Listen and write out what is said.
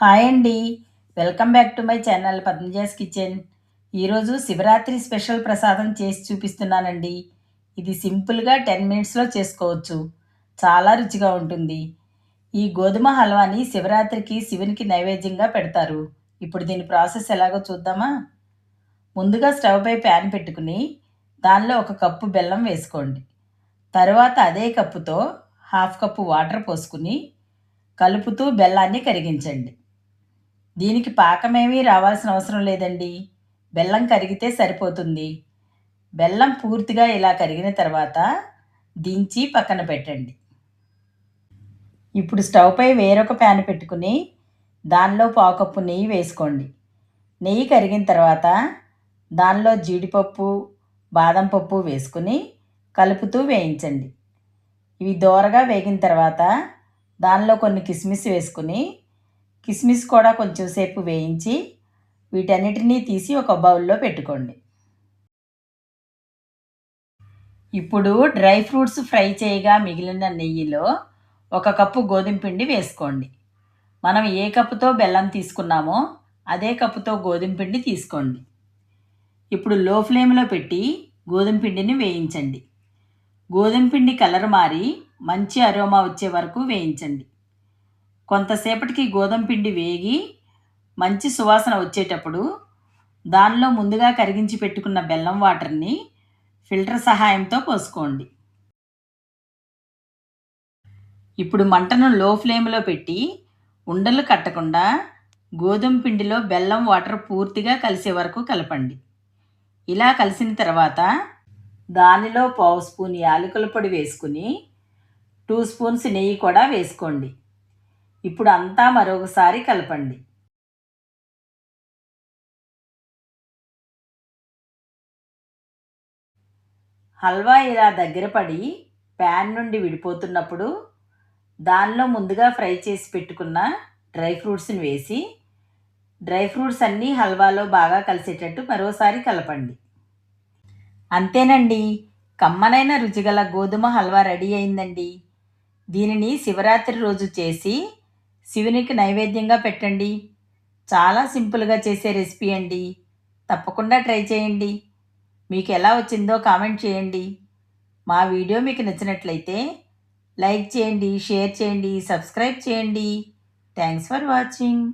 Hi అండి. Welcome back to my channel Padmaja's kitchen. ఈరోజు Shivaratri special ప్రసాదం చేసి చూపిస్తున్నానండి. ఇది సింపుల్గా టెన్ మినిట్స్లో చేసుకోవచ్చు. చాలా రుచిగా ఉంటుంది. ఈ గోధుమ హల్వాని శివరాత్రికి శివునికి నైవేద్యంగా పెడతారు. ఇప్పుడు దీని ప్రాసెస్ ఎలాగో చూద్దామా? ముందుగా స్టవ్పై ప్యాన్ పెట్టుకుని దానిలో ఒక కప్పు బెల్లం వేసుకోండి. తర్వాత అదే కప్పుతో హాఫ్ కప్పు వాటర్ పోసుకుని కలుపుతూ బెల్లాన్ని కరిగించండి. దీనికి పాకమేమీ రావాల్సిన అవసరం లేదండి. బెల్లం కరిగితే సరిపోతుంది. బెల్లం పూర్తిగా ఇలా కరిగిన తర్వాత దించి పక్కన పెట్టండి. ఇప్పుడు స్టవ్పై వేరొక ప్యాన్ పెట్టుకుని దానిలో పావు కప్పు నెయ్యి వేసుకోండి. నెయ్యి కరిగిన తర్వాత దానిలో జీడిపప్పు బాదం పప్పు వేసుకుని కలుపుతూ వేయించండి. ఇవి దోరగా వేగిన తర్వాత దానిలో కొన్ని కిస్మిస్ వేసుకుని కిస్మిస్ కూడా కొంచెం సేపు వేయించి వీటన్నిటినీ తీసి ఒక బౌల్లో పెట్టుకోండి. ఇప్పుడు డ్రై ఫ్రూట్స్ ఫ్రై చేయగా మిగిలిన నెయ్యిలో ఒక కప్పు గోధుమ పిండి వేసుకోండి. మనం ఏ కప్పుతో బెల్లం తీసుకున్నామో అదే కప్పుతో గోధుమ పిండి తీసుకోండి. ఇప్పుడు లో ఫ్లేమ్లో పెట్టి గోధుమ పిండిని వేయించండి. గోధుమ పిండి కలర్ మారి మంచి అరోమా వచ్చే వరకు వేయించండి. కొంతసేపటికి గోధుమ పిండి వేగి మంచి సువాసన వచ్చేటప్పుడు దానిలో ముందుగా కరిగించి పెట్టుకున్న బెల్లం వాటర్ని ఫిల్టర్ సహాయంతో పోసుకోండి. ఇప్పుడు మంటను లో ఫ్లేమ్లో పెట్టి ఉండలు కట్టకుండా గోధుమ పిండిలో బెల్లం వాటర్ పూర్తిగా కలిసే వరకు కలపండి. ఇలా కలిసిన తర్వాత దానిలో పావు స్పూన్ యాలకుల పొడి వేసుకుని టూ స్పూన్స్ నెయ్యి కూడా వేసుకోండి. ఇప్పుడు అంతా మరొకసారి కలపండి. హల్వా ఇలా దగ్గర పడి ప్యాన్ నుండి విడిపోతున్నప్పుడు దానిలో ముందుగా ఫ్రై చేసి పెట్టుకున్న డ్రై ఫ్రూట్స్ని వేసి డ్రై ఫ్రూట్స్ అన్నీ హల్వాలో బాగా కలిసేటట్టు మరోసారి కలపండి. అంతేనండి. కమ్మనైన రుచిగల గోధుమ హల్వా రెడీ అయిందండి. దీనిని శివరాత్రి రోజు చేసి శివునికి నైవేద్యంగా పెట్టండి. చాలా సింపుల్గా చేసే రెసిపీ అండి. తప్పకుండా ట్రై చేయండి. మీకు ఎలా వచ్చిందో కామెంట్ చేయండి. మా వీడియో మీకు నచ్చినట్లయితే లైక్ చేయండి షేర్ చేయండి సబ్స్క్రైబ్ చేయండి. Thanks for watching.